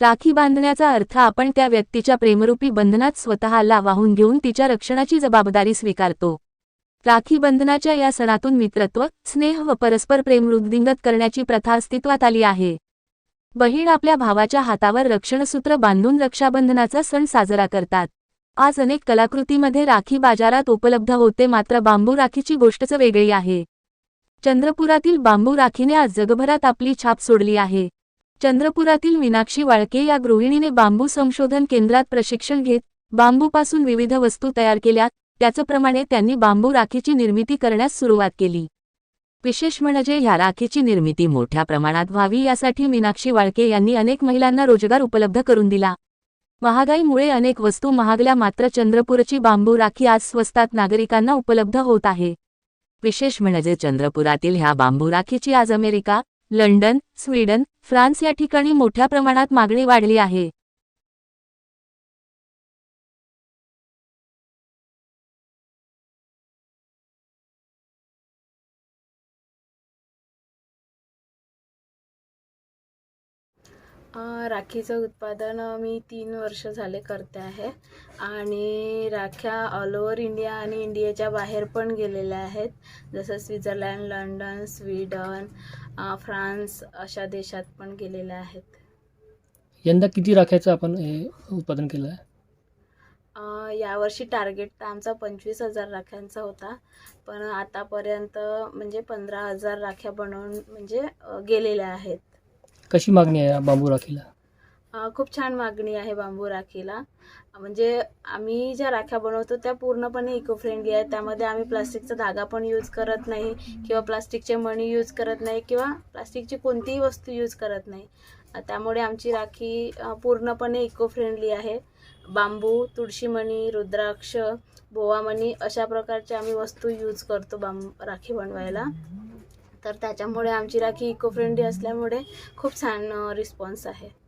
राखी बांधण्याचा अर्थ आपण त्या व्यक्तीच्या प्रेमरूपी बंधनात स्वतःला वाहून घेऊन तिच्या रक्षणाची जबाबदारी स्वीकारतो. राखी बंधनाच्या या सणातून मित्रत्व स्नेह व परस्पर प्रेम वृद्धिंगत करण्याची प्रथा अस्तित्वात आली आहे. बहीण आपल्या भावाच्या हातावर रक्षणसूत्र बांधून रक्षाबंधनाचा सण साजरा करतात. आज अनेक कलाकृतीमध्ये राखी बाजारात उपलब्ध होते मात्र बांबू राखीची गोष्टच वेगळी आहे. चंद्रपुरातील बांबू राखीने आज जगभरात आपली छाप सोडली आहे. चंद्रपुरातील मीनाक्षी वाळके या गृहिणीने बांबू संशोधन केंद्रात प्रशिक्षण घेत बांबूपासून विविध वस्तू तयार केल्या. त्याचप्रमाणे त्यांनी बांबू राखीची निर्मिती करण्यास सुरुवात केली. विशेष म्हणजे ह्या राखीची निर्मिती मोठ्या प्रमाणात व्हावी यासाठी मीनाक्षी वाळके यांनी अनेक महिलांना रोजगार उपलब्ध करून दिला. महागाईमुळे अनेक वस्तू महागल्या मात्र चंद्रपूरची बांबू राखी आज स्वस्तात नागरिकांना उपलब्ध होत आहे. विशेष म्हणजे चंद्रपुरातील ह्या बांबू राखीची आज अमेरिका लंडन स्वीडन फ्रान्स या ठिकाणी मोठ्या प्रमाणात मागणी वाढली आहे. राखीचं उत्पादन मी तीन वर्ष झाले करते आहे. आणि राख्या ऑल ओव्हर इंडिया आणि इंडियाच्या बाहेर पण गेलेल्या आहेत. जसं स्वित्झर्लंड लंडन स्वीडन फ्रान्स अशा देशात पण गेलेल्या आहेत. यंदा किती राख्याचं आपण हे उत्पादन केलं आहे यावर्षी टार्गेट तर आमचा पंचवीस हजार राख्यांचा होता. पण आतापर्यंत म्हणजे पंधरा हजार राख्या बनवून म्हणजे गेलेल्या आहेत. कशी मागणी आहे बांबू राखीला? खूप छान मागणी आहे बांबू राखीला. म्हणजे आम्ही ज्या राख्या बनवतो त्या पूर्णपणे इको फ्रेंडली आहेत. त्यामध्ये आम्ही प्लास्टिकचा धागा पण यूज करत नाही किंवा प्लास्टिकचे मणी यूज करत नाही किंवा प्लास्टिकची कोणतीही वस्तू यूज करत नाही. त्यामुळे आमची राखी पूर्णपणे इको फ्रेंडली आहे. बांबू तुळशीमणी रुद्राक्ष बोवामणी अशा प्रकारच्या आम्ही वस्तू यूज करतो बांब राखी बनवायला. तर त्याच्यामुळे आमची राखी इको फ्रेंडली असल्यामुळे खूप छान रिस्पॉन्स आहे.